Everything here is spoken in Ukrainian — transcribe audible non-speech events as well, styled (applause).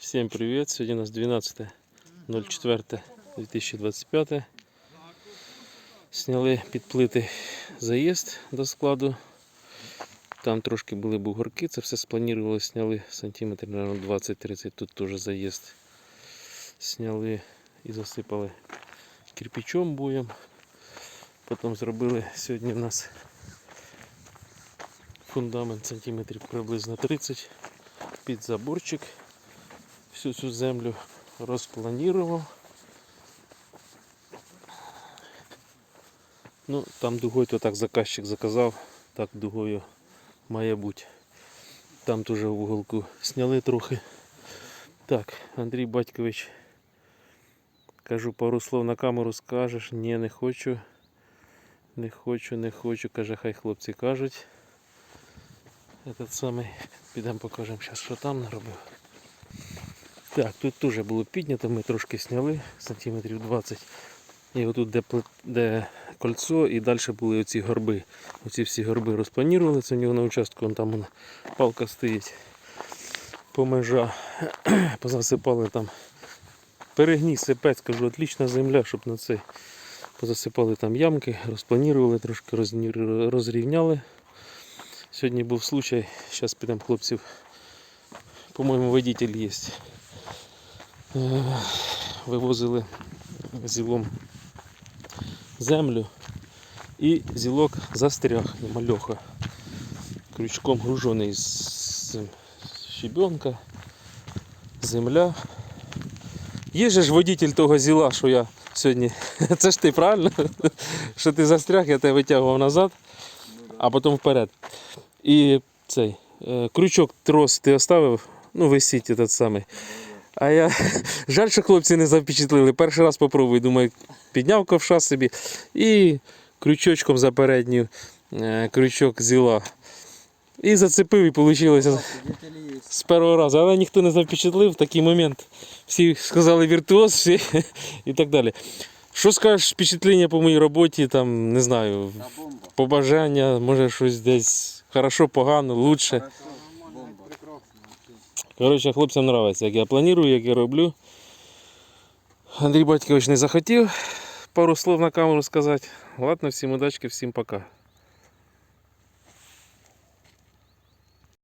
Всем привет! Сегодня у нас 12.04.2025. Сняли під плити заїзд до складу. Там трошки були бугорки, це все спланували, сняли сантиметрів, наверное, 20-30. Тут теж заїзд. Сняли і засипали кирпичом боєм. Потім зробили сьогодні в нас фундамент сантиметрів приблизно 30 під заборчик всю цю землю розпланував. Ну, там дугою то так заказчик заказав, так дугою має бути. Там теж в уголку сняли трохи. Так, Андрій Батькович, кажу пару слов на камеру скажеш. Ні, не хочу. Не хочу, не хочу. Каже, хай хлопці кажуть. Этот самий, підемо покажемо зараз, що там наробив. Так, тут теж було піднято, ми трошки сняли сантиметрів 20. І отут, де, де кольцо, і далі були оці горби. Оці всі горби розпланували, це у нього на участку, вон там палка стоїть по межа. (clears throat) Позасипали там. Перегній сипець, кажу, отлічна земля, щоб на цей. Позасипали там ямки, розпланували, трошки розрівняли. Сьогодні був случай, зараз підемо хлопців. По-моєму, водитель є. Вивозили зілом землю і зілок застряг мальоха. Крючком гружений з щебенка, земля. Є же ж водитель того зіла, що я сьогодні. (laughs) Це ж ти правильно? Що ти застряг, я тебе витягував назад, а потім вперед. І цей е, крючок трос ти оставив, ну висіть этот самий. А я (laughs) жаль, що хлопці не запечатлили. Перший раз попробую, думаю, підняв ковша собі і крючочком за передню е, крючок зіла. І зацепив, і вийшло з першого разу. Але ніхто не запечатлив в такий момент. Всі сказали віртуоз, всі (laughs) і так далі. Що скажеш впечатлення по моїй роботі, там, не знаю, побажання, може щось десь хорошо, погано, лучше. Бомба. Коротше, хлопцям подобається, як я планую, як я роблю. Андрій Батькович не захотів пару слов на камеру сказати. Ладно, всім удачки, всім пока.